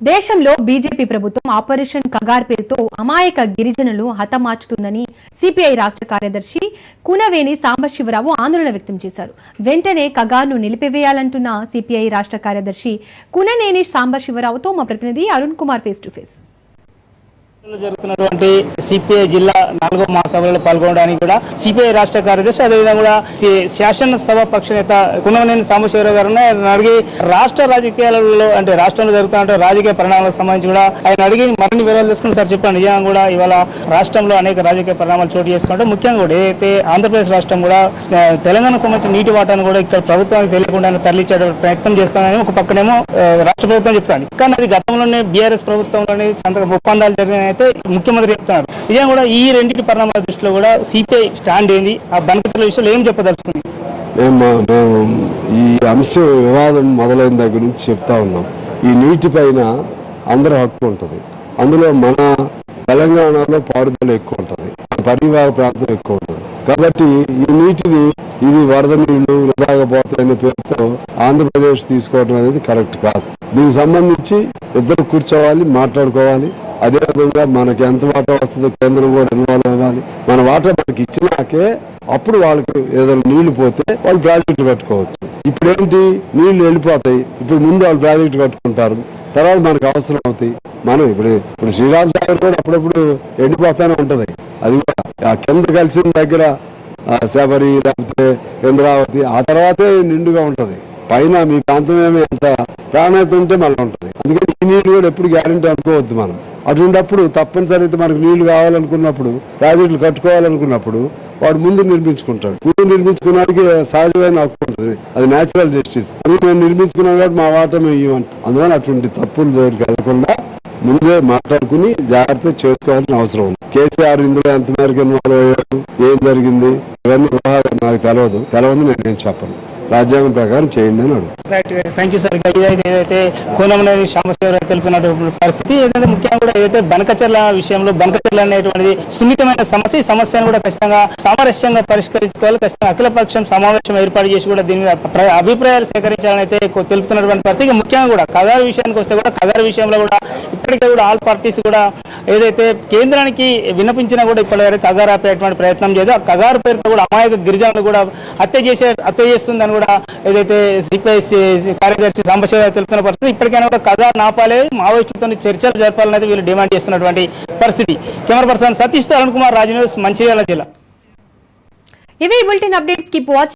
దేశంలో బీజేపీ ప్రభుత్వం ఆపరేషన్ కగార్ పేరుతో అమాయక గిరిజనులు హతమార్చుతుందని సిపిఐ రాష్ట్ర కార్యదర్శి కునవేని సాంబశివరావు ఆందోళన వ్యక్తం చేశారు. వెంటనే కగార్ను నిలిపివేయాలంటున్న సిపిఐ రాష్ట్ర కార్యదర్శి కుననేని సాంబశివరావుతో మా ప్రతినిధి Arun Kumar face to face జరుగుతున్నటువంటి సిపిఐ జిల్లా నాలుగో మహాసభలో పాల్గొనడానికి కూడా సిపిఐ రాష్ట్ర కార్యదర్శి అదేవిధంగా కూడా శాసనసభ పక్ష నేత కునవనేని సాంబశివరావు గారు ఆయన అడిగి రాష్ట్ర రాజకీయాలలో అంటే రాష్ట్రంలో జరుగుతున్న రాజకీయ పరిణామాలకు సంబంధించి కూడా ఆయన అడిగి మరిన్ని వివరాలు తెలుసుకుని సార్ చెప్పండి. నిజంగా కూడా ఇవాళ రాష్ట్రంలో అనేక రాజకీయ పరిణామాలు చోటు చేసుకుంటే ముఖ్యంగా కూడా ఏదైతే ఆంధ్రప్రదేశ్ రాష్ట్రం కూడా తెలంగాణ సంబంధించిన నీటి వాటాను కూడా ఇక్కడ ప్రభుత్వానికి తెలియకుండా తరలించే ప్రయత్నం చేస్తామని ఒక పక్కనేమో రాష్ట్ర ప్రభుత్వం చెప్తాను కానీ అది గతంలోనే బీఆర్ఎస్ ప్రభుత్వంలోనే అంత ఒప్పందాలు జరిగినాయి. అయితే ముఖ్యమంత్రి చెప్తున్నారు. ఇదే కూడా ఈ రెండింటి పరిణామాల దృష్టిలో కూడా సిపిఐ స్టాండ్ ఏంది? ఆ బనకచల విషయంలో ఏం చెప్పదలుచుకుంది మేము మేము ఈ అంశం వివాదం మొదలైన దగ్గర నుంచి చెప్తా ఉన్నాం. ఈ నీటి పైన అందరి హక్కు ఉంటుంది. అందులో మన తెలంగాణలో పారుదల ఎక్కువ ఉంటుంది. పరివాహ ప్రాంతం ఎక్కువ ఉంటుంది. కాబట్టి ఈ నీటిని ఇది వరద నీళ్ళు వృధాగా పోతాయనే పేరుతో ఆంధ్రప్రదేశ్ తీసుకోవడం అనేది కరెక్ట్ కాదు. దీనికి సంబంధించి ఇద్దరు కూర్చోవాలి మాట్లాడుకోవాలి. అదేవిధంగా మనకి ఎంత వాటా వస్తుందో కేంద్రం కూడా ఇన్వాల్వ్ అవ్వాలి. మన వాటా మనకి ఇచ్చినాకే అప్పుడు వాళ్ళకి ఏదైనా నీళ్ళు పోతే వాళ్ళు ప్రాజెక్టులు కట్టుకోవచ్చు ఇప్పుడు ఏంటి నీళ్ళు వెళ్ళిపోతాయి. ఇప్పుడు ముందు వాళ్ళు ప్రాజెక్టు కట్టుకుంటారు. తర్వాత మనకు అవసరం అవుతాయి. మనం ఇప్పుడు ఇప్పుడు శ్రీరామ్ సాగర్ కూడా అప్పుడప్పుడు ఎండిపోతానే ఉంటది. అది కూడా. ఆ కింద కలిసిన దగ్గర శబరి లేకపోతే ఇంద్రావతి ఆ తర్వాతే నిండుగా ఉంటది. పైన మీ ప్రాంతం ఏమి ఎంత ప్రాణాయత ఉంటే మళ్ళీ ఉంటుంది. అందుకని ఈ నీళ్ళు కూడా ఎప్పుడు గ్యారంటీ అనుకోవద్దు మనం. అటువంటిప్పుడు తప్పనిసరి అయితే మనకు నీళ్ళు కావాలనుకున్నప్పుడు ప్రాజెక్టులు కట్టుకోవాలనుకున్నప్పుడు వాడు ముందు నిర్మించుకుంటాడు. ముందు నిర్మించుకున్నది సహజమైన హక్కు ఉంటుంది. అది న్యాచురల్ జస్టిస్ అది మేము నిర్మించుకున్నాం కాబట్టి మా వాటా మేము ఇవ్వండి అందువల్ల అటువంటి తప్పులు జోలికి వెళ్ళకుండా ముందే మాట్లాడుకుని జాగ్రత్త చేసుకోవాల్సిన అవసరం ఉంది. కేసీఆర్ ఇందులో ఎంత మేరకు ఇన్వాల్వ్ అయ్యాడు? ఏం జరిగింది? ఇవన్నీ నాకు తెలియదు తెలవదు నేను ఏం చెప్పను. రాజ్యాంగం ప్రకారం చేయండి అని అడుగు థ్యాంక్ యూ సార్ ఇదైతే ఏదైతే కోనమనేని సాంబశివరావు తెలిపినటువంటి పరిస్థితి ఏదైతే ముఖ్యంగా కూడా ఏదైతే బనకచర్ల విషయంలో బనకచర్ల అనేటువంటిది సున్నితమైన సమస్య ఈ సమస్యను కూడా ఖచ్చితంగా సామరస్యంగా పరిష్కరించుకోవాలి. ఖచ్చితంగా అఖిల పక్షం సమావేశం ఏర్పాటు చేసి కూడా దీని మీద అభిప్రాయాలు సేకరించాలని అయితే తెలుపుతున్నటువంటి పరిస్థితి. ముఖ్యంగా కూడా కగారు విషయానికి వస్తే కూడా కగారు విషయంలో కూడా ఇప్పటికే కూడా ఆల్ పార్టీస్ కూడా ఏదైతే కేంద్రానికి విన్నపించినా కూడా ఇప్పటివరకు కగారు ఆపేటువంటి ప్రయత్నం చేయదు ఆ కగారు పేరుతో కూడా అమాయక గిరిజనులు కూడా హత్య చేసే హత్య చేస్తుందని కూడా ఏదైతే సిపిఐ కార్యదర్శి సాంబశివరావు తెలుపుతున్న పరిస్థితి ఇప్పటికైనా కూడా కగారు నాపాలే మావోయిస్టులతో చర్చలు జరపాలని వీళ్ళు డిమాండ్ చేస్తున్నటువంటి పరిస్థితి. Camera person Satish Arun Kumar Raju news Mancherial జిల్లా. ఇవి బులెటిన్ అప్డేట్స్. Keep watch.